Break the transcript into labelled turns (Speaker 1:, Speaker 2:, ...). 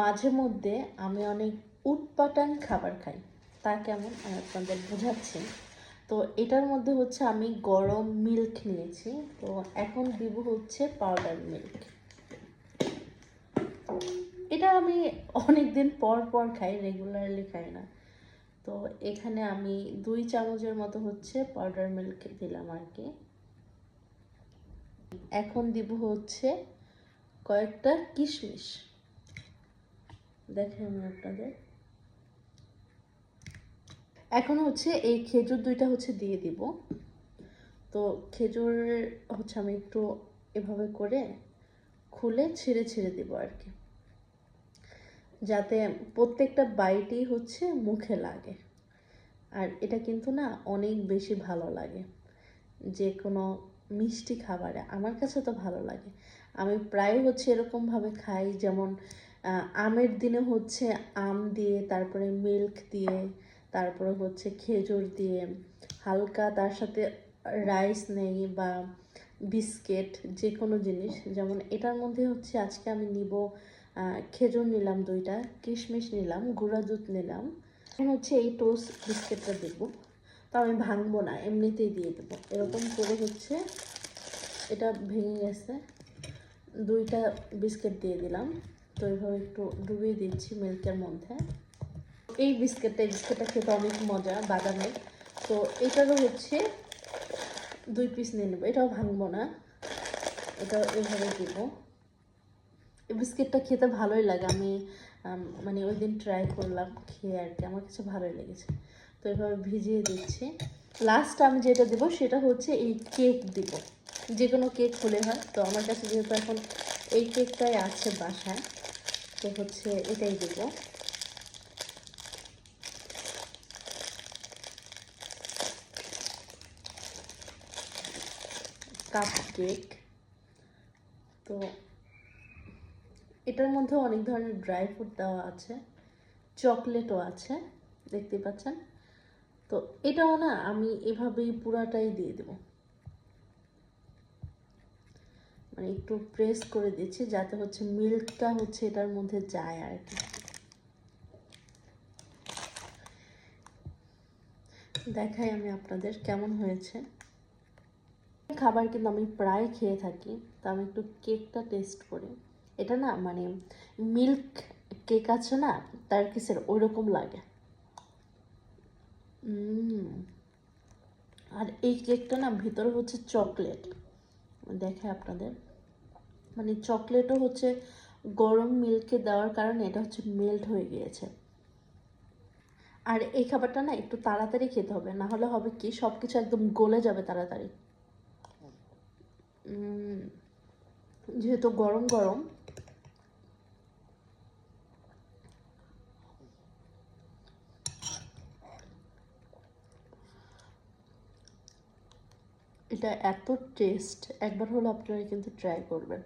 Speaker 1: মাঝে মধ্যে আমি অনেক উটপাটাং খাবার খাই। তা কেমন? আমি আপনাদের বোঝাচ্ছি। তো এটার মধ্যে হচ্ছে আমি গরম মিল্ক নিয়েছি। তো এখন দিব হচ্ছে পাউডার মিল্ক এটা আমি অনেক দিন পর পর খাই রেগুলারলি খাই না। তো এখানে আমি দুই চামচের মতো হচ্ছে পাউডার মিল্ক দিলাম আর কি। এখন দিব হচ্ছে কয়েকটা কিশমিশ। দেখেন আমি আপনাদের। এখন হচ্ছে এই খেজুর দুইটা হচ্ছে দিয়ে দিব। তো খেজুর হচ্ছে আমি একটু এভাবে করে খুলে ছেড়ে ছেড়ে দিব আর কি। যাতে প্রত্যেকটা বাইটেই হচ্ছে মুখে লাগে। আর এটা কিন্তু না অনেক বেশি ভালো লাগে। যে কোনো মিষ্টি খাবারে। আমার কাছে তো ভালো লাগে। আমি প্রায় হচ্ছে এরকমভাবে খাই, যেমন আমের দিনে হচ্ছে আম দিয়ে, তারপরে মিল্ক দিয়ে, তারপরে হচ্ছে খেজুর দিয়ে, হালকা তার সাথে রাইস নেই বা বিস্কিট যে কোনো জিনিস। যেমন এটার মধ্যে হচ্ছে আজকে আমি নিব খেজুর নিলাম দুইটা, কিশমিশ নিলাম, গুঁড়া দুধ নিলাম। এখন হচ্ছে এই টোস্ট বিস্কিটটা দেবো। তো আমি ভাঙবো না, এমনিতেই দিয়ে দেবো। এরকম করে হচ্ছে এটা ভেঙে গেছে। দুইটা বিস্কিট দিয়ে দিলাম। এইভাবে একটু ডুবিয়ে দিচ্ছি মিল্কের মধ্যে। এই বিস্কিটটা বিস্কিটটা খেতে অনেক মজা, বাদামের। তো এটারও হচ্ছে দুই পিস নিয়ে নেব। এটাও ভাঙবো না। এটাও এভাবে দিব। এই বিস্কিটটা খেতে ভালোই লাগে। আমি মানে ওই দিন ট্রাই করলাম, খেয়ে আর কি। আমার কাছে ভালোই লেগেছে। তো এভাবে ভিজিয়ে দিচ্ছি। লাস্ট আমি যেটা দেবো, সেটা হচ্ছে এই কেক দিব। যে কোনো কেক হলে হয়। তো আমার কাছে যেহেতু এখন এই কেকটাই আছে বাসায় তো হচ্ছে এটাই দেবো। কাপ কেক তো এটার মধ্যে অনেক ধরনের ড্রাই ফ্রুট দেওয়া আছে, চকলেটও আছে, দেখতে পাচ্ছেন? তো এটাও না আমি এভাবেই পুরাটাই দিয়ে দেব। মানে একটু প্রেস করে দিচ্ছি যাতে হচ্ছে মিল্কটা হচ্ছে এটার মধ্যে যায় আর কি দেখাই আমি আপনাদের কেমন হয়েছে। খাবার কিন্তু আমি প্রায় খেয়ে থাকি, তো আমি একটু কেকটা টেস্ট করি। এটা না মানে মিল্ক কেক আছে না তার কিসের ওইরকম লাগে। আর এই কেকটা না ভিতরে হচ্ছে চকলেট দেখে আপনাদের। মানে চকলেটও হচ্ছে গরম মিল্কে দেওয়ার কারণে এটা হচ্ছে মেল্ট হয়ে গিয়েছে। আর এই খাবারটা না একটু তাড়াতাড়ি খেতে হবে, না হলে হবে কি সব কিছু একদম গলে যাবে তাড়াতাড়ি। যেহেতু গরম গরম, এটা এত টেস্ট একবার হলো আপনারা কিন্তু ট্রাই করবেন।